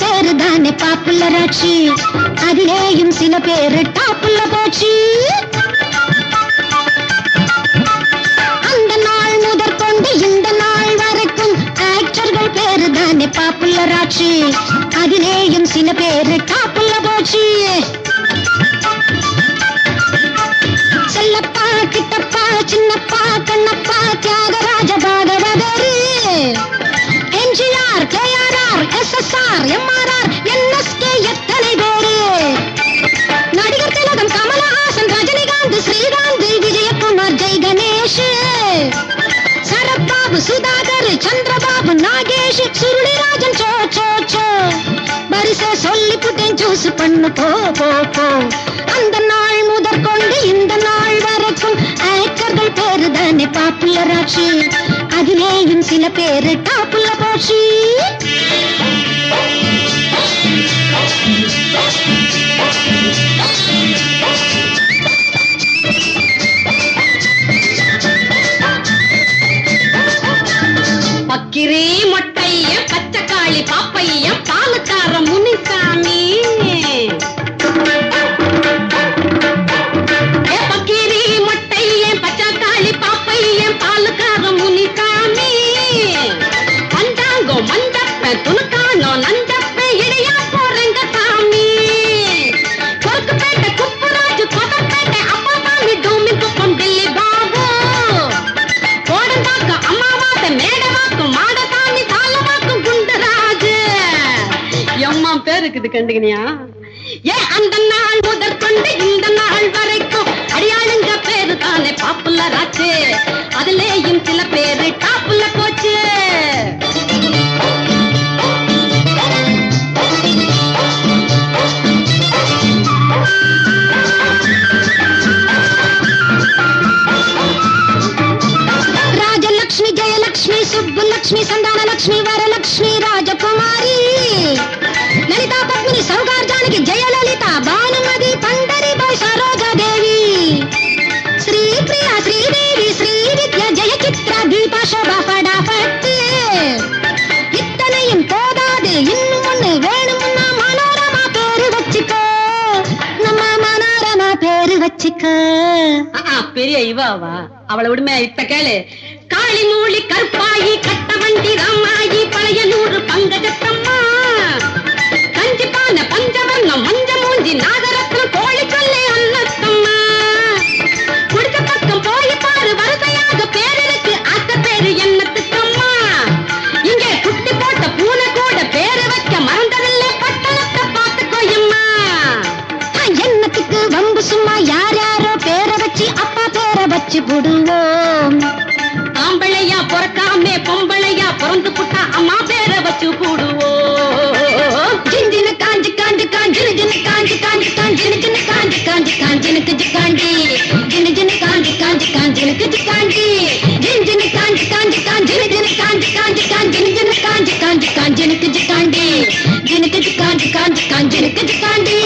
பேரு தானே பாப்புலராச்சு அதிலேயும் சில பேரு டாப்புள்ள போச்சு. அந்த நாள் முதற்கொண்டு இந்த நாள் வரைக்கும் ஆக்டர்கள் பேரு தானே பாப்புலராச்சு அதிலேயும் சில பேரு டாப்புள்ள போச்சு. செல்லப்பா கிட்டப்பா சின்னப்பா கண்ணப்பா தியாக சுதாகர் சந்திரபாபு நாகேஷ் சுருளிராஜன் சோ சோ சோ. வரிசை சொல்லி புட்டேன் ஜூஸ் பண்ணு போ போ போ. அந்த நாள் முதற் கொண்டு இந்த நாள் வரைக்கும் ஆக்டர்கள் பேரு தானே பாப்புலர் ஆச்சு அதிலேயும் சில பேரு டாப்புல போச்சு. பக்கிரி மொட்டைய பச்சைக்காளி பாப்பைய பாலுக்கார முனிசாமி. ஏ பக்கிரி பச்சைக்காளி பாப்பையன் பாலுக்கார முனிசாமி. பஞ்சாங்கம் மஞ்சப்ப துணுக்கானோ இருக்குது கண்டுக்கினியா ஏ அந்த நாள் முதற்கொண்டு இந்த நாள் வரைக்கும் அடியாளுங்க பேரு தானே பாப்புலர் ஆச்சு அதுலேயும் சில பேரு டாப்புல போச்சு రాజలక్ష్మి జయలక్ష్మి సుబ్బులక్ష్మి సంతానలక్ష్మి వరలక్ష్మి రాజకుమారి ஆஷபபடப்பட்டு இத்தனையும் போதாது இன்னும் ஒண்ணு வேணும்னா மனோரமா பேரு வச்சுக்கோ. நம்ம மனோரமா பேரு வச்சுக்கோ. பெரிய இவாவா? அவளை விடுமே இப்ப கேளு. காளி மூலி கற்பாயி கட்ட வண்டி ராமாயி பழைய நூறு பங்கஜத்தம்மா. வச்சு போடுவோம் ஆம்பளையா பிறக்காமே பொம்பளையா பிறந்து புட்டா அம்மா பேரை வச்சு கூடுவோம் ஜிஞ்சின காஞ்சி காஞ்சி காஞ்சி ஜின காஞ்சி காஞ்சி காஞ்சி ஜின காஞ்சி காஞ்சி காஞ்சி எனக்கு ஜிகாண்டி ஜின ஜின காஞ்சி காஞ்சி காஞ்சி எனக்கு ஜிகாண்டி ஜின காஞ்சி காஞ்சி காஞ்சி ஜின காஞ்சி காஞ்சி காஞ்சி ஜின காஞ்சி காஞ்சி காஞ்சி எனக்கு ஜிகாண்டி ஜினக்கு ஜிகாஞ்சி காஞ்சி காஞ்சி எனக்கு ஜிகாண்டி